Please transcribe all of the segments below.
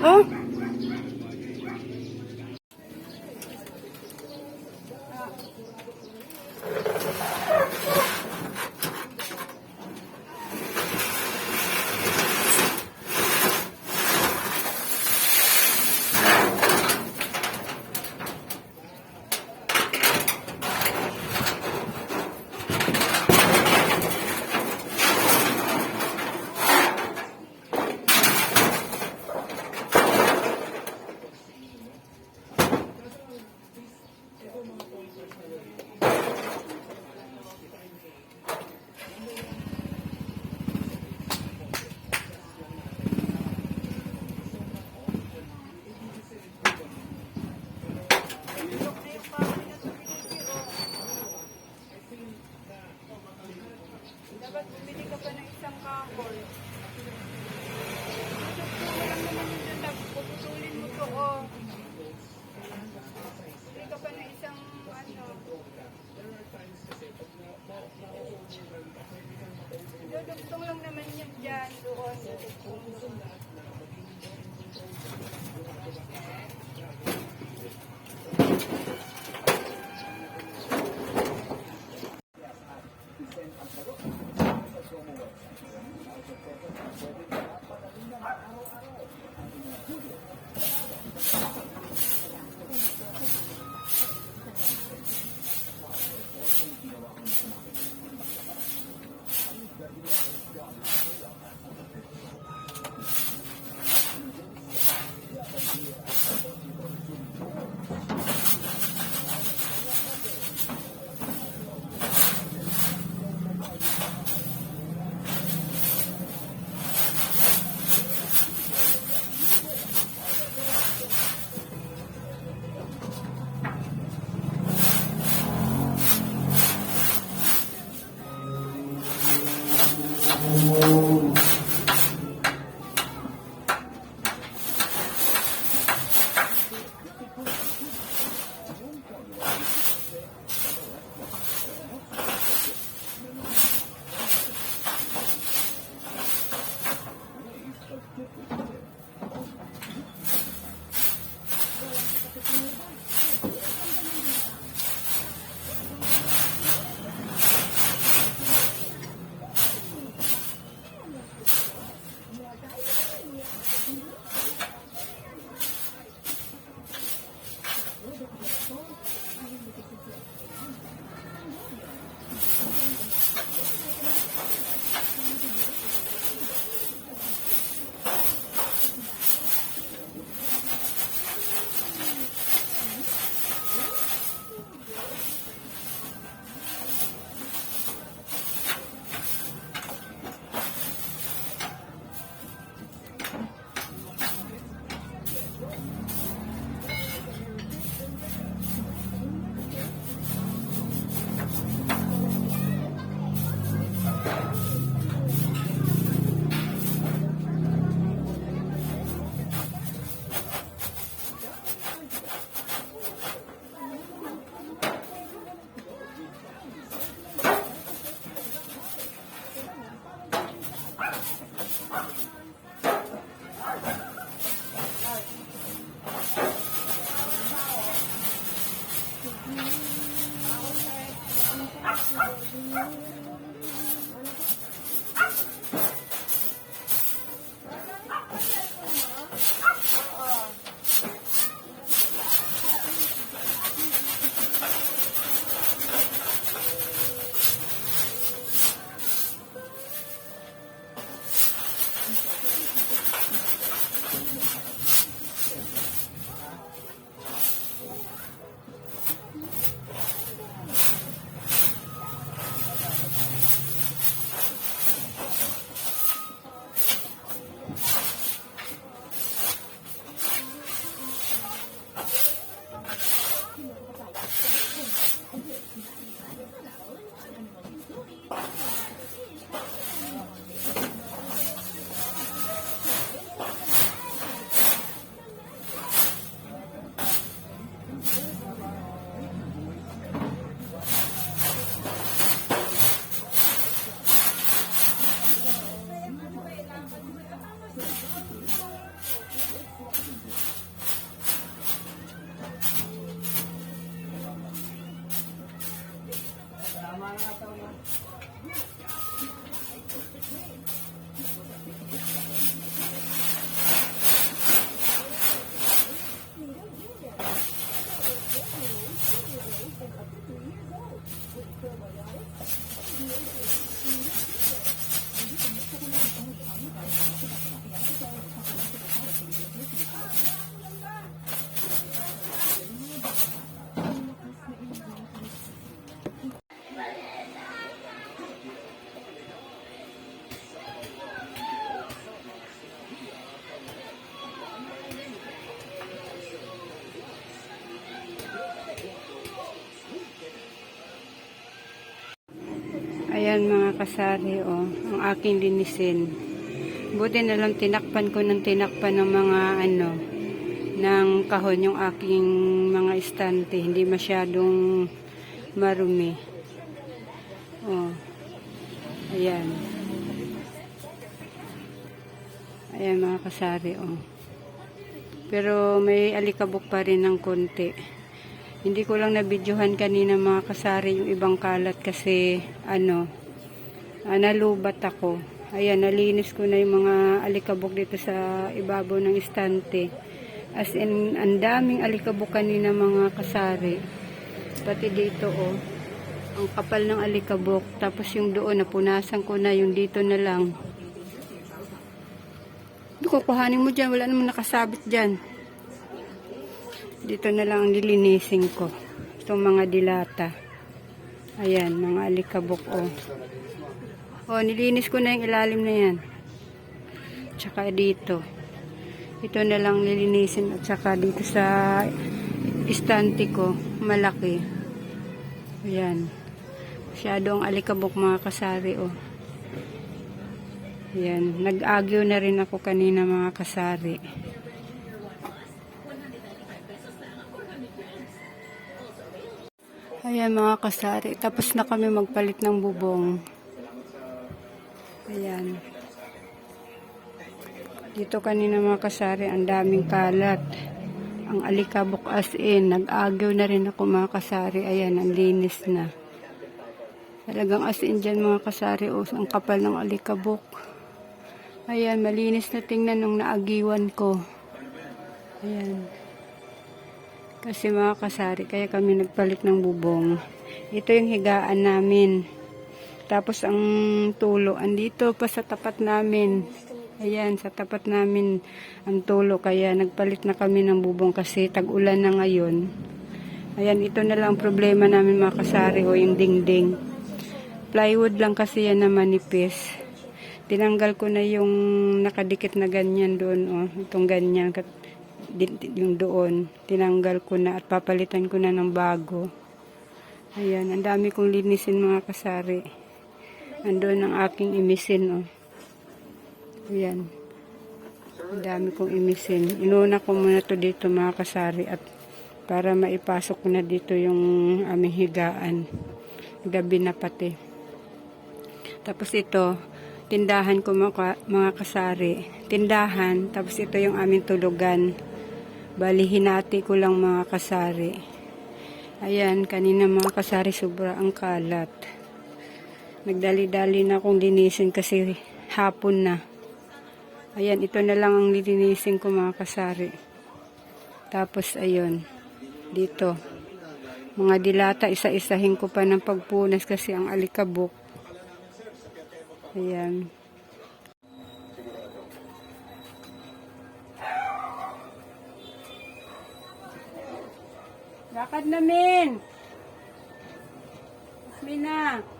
Huh? Ayan mga kasari, oh, ang aking linisin. Buti na lang tinakpan ko ng tinakpan ng mga ano, ng kahon yung aking mga estante. Hindi masyadong marumi. Oh. Ayan. Ayan mga kasari, oh. Pero may alikabok pa rin ng konti. Hindi ko lang nabidyohan kanina mga kasari yung ibang kalat kasi ano, ah, nalubat ako. Ayan, nalinis ko na yung mga alikabok dito sa ibabaw ng istante. As in, ang daming alikabok kanina mga kasari. Pati dito, oh. Ang kapal ng alikabok. Tapos yung doon, napunasan ko na. Yung dito na lang. Hindi ko, kuhanin mo dyan. Wala namang nakasabit dyan. Dito na lang ang nilinisin ko. Itong mga dilata. Ayan, mga alikabok, oh. Oh, nilinis ko na yung ilalim na yan. Tsaka dito. Ito na lang nilinisin at saka dito sa istante ko, malaki. Ayan. Masyado ang alikabok mga kasari, oh. Ayan. Nag-agyo na rin ako kanina mga kasari. Ayan mga kasari. Tapos na kami magpalit ng bubong. Ayan. Dito kanina mga kasari, ang daming kalat. Ang alikabok as in. Nag-agyo na rin ako mga kasari. Ayan, ang linis na. Talagang as in dyan mga kasari. O, ang kapal ng alikabok. Ayan, malinis na tingnan nung naagiwan ko. Ayan. Kasi mga kasari, kaya kami nagpalit ng bubong. Ito yung higaan namin. Tapos ang tulo, andito pa sa tapat namin. Ayan, sa tapat namin ang tulo. Kaya nagpalit na kami ng bubong kasi tag-ulan na ngayon. Ayan, ito na lang ang problema namin mga kasari o yung dingding. Plywood lang kasi yan na manipis. Tinanggal ko na yung nakadikit na ganyan doon. Oh, itong ganyan. Yung doon. Tinanggal ko na at papalitan ko na ng bago. Ayan, ang dami kong linisin mga kasari. Andun ang aking imisin, oh. Ayan. Ang dami kong imisin. Inuna ko muna to dito mga kasari at para maipasok na dito yung aming higaan. Gabi na pati. Tapos ito, tindahan ko mga kasari. Tindahan, tapos ito yung aming tulugan. Bali, hinati ko lang mga kasari. Ayan, kanina mga kasari, sobra ang kalat. Nagdali-dali na akong linisin kasi hapon na. Ayan, ito na lang ang lilinisin ko mga kasari. Tapos, ayun, dito. Mga dilata, isa-isahin ko pa ng pagpunas kasi ang alikabok. Ayan. Lakad namin! Asmina!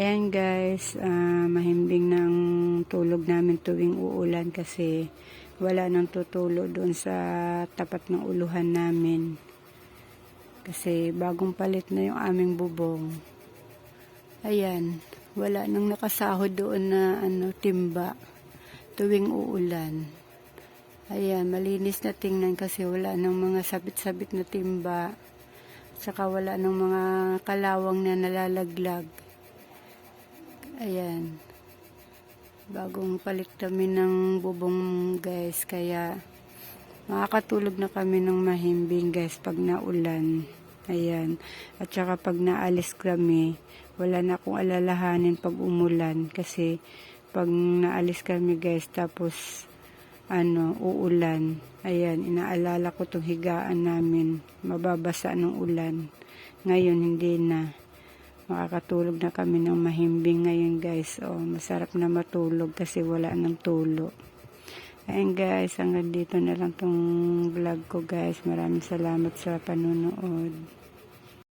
Ayan guys, ah, mahimbing ng tulog namin tuwing uulan kasi wala nang tutulo doon sa tapat ng uluhan namin. Kasi bagong palit na yung aming bubong. Ayan, wala nang nakasahod doon na ano, timba tuwing uulan. Ayan, malinis na tingnan kasi wala nang mga sabit-sabit na timba. Saka wala nang mga kalawang na nalalaglag. Ayan. Bagong palit kami ng bubong guys. Kaya makakatulog na kami ng mahimbing guys pag naulan. Ayan. At saka pag naalis kami, wala na akong alalahanin pag umulan. Kasi pag naalis kami guys tapos ano, uulan. Ayan, inaalala ko tong higaan namin. Mababasa ng ulan. Ngayon, hindi na makakatulog na kami ng mahimbing ngayon guys. Oh, masarap na matulog kasi wala ng tulo. Ayun guys, hanggang dito na lang tong vlog ko guys. Maraming salamat sa panonood.